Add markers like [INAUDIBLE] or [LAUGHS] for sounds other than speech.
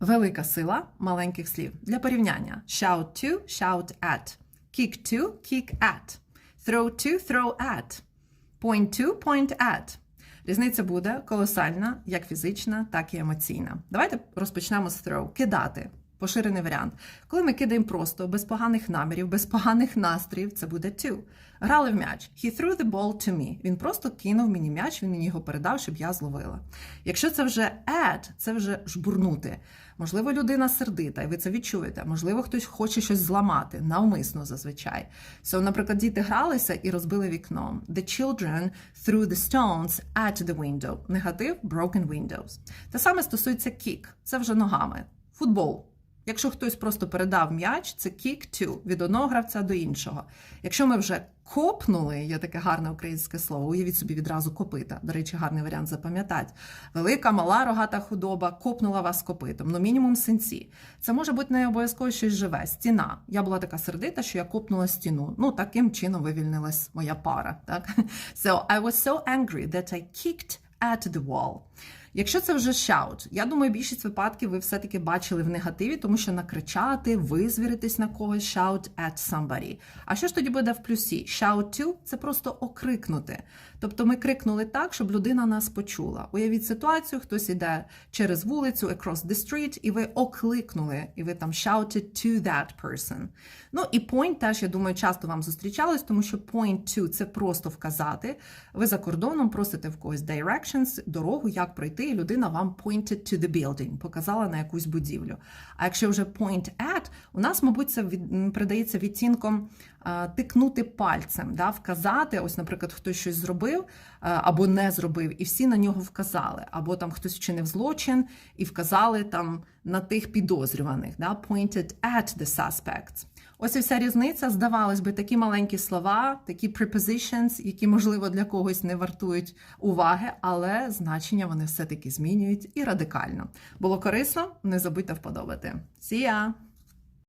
Велика сила маленьких слів. Для порівняння: shout to, shout at, kick to, kick at, throw to, throw at, point to, point at. Різниця буде колосальна, як фізична, так і емоційна. Давайте розпочнемо з throw. Кидати. Поширений варіант. Коли ми кидаємо просто, без поганих намірів, без поганих настроїв, це буде to. Грали в м'яч. He threw the ball to me. Він просто кинув мені м'яч, він мені його передав, щоб я зловила. Якщо це вже at, це вже жбурнути. Можливо, людина сердита, і ви це відчуєте. Можливо, хтось хоче щось зламати, навмисно зазвичай. So, наприклад, діти гралися і розбили вікно. The children threw the stones at the window. Негатив broken windows. Те саме стосується kick. Це вже ногами. Футбол. Якщо хтось просто передав м'яч, це kick to, від одного гравця до іншого. Якщо ми вже копнули, є таке гарне українське слово, уявіть собі відразу копита. До речі, гарний варіант запам'ятати. Велика, мала рогата худоба копнула вас копитом, ну мінімум синці. Це може бути не обов'язково щось живе. Стіна. Я була така сердита, що я копнула стіну. Ну, таким чином вивільнилась моя пара. Так? [LAUGHS] So I was so angry that I kicked at the wall. Якщо це вже shout, я думаю, більшість випадків ви все-таки бачили в негативі, тому що накричати, визвіритись на когось, shout at somebody. А що ж тоді буде в плюсі? Shout to – це просто окрикнути. Тобто ми крикнули так, щоб людина нас почула. Уявіть ситуацію, хтось іде через вулицю, across the street, і ви окликнули, і ви там shouted to that person. Ну і point теж, я думаю, часто вам зустрічалось, тому що point to – це просто вказати. Ви за кордоном просите в когось directions, дорогу, як пройти, і людина вам pointed to the building, показала на якусь будівлю. А якщо вже point at, у нас, мабуть, це від, придається відтінком тикнути пальцем, да, вказати, ось, наприклад, хтось щось зробив або не зробив, і всі на нього вказали, або там хтось вчинив злочин і вказали там на тих підозрюваних, да, pointed at the suspects. Ось і вся різниця. Здавалось би, такі маленькі слова, такі prepositions, які, можливо, для когось не вартують уваги, але значення вони все-таки змінюють і радикально. Було корисно? Не забудьте вподобати. See ya!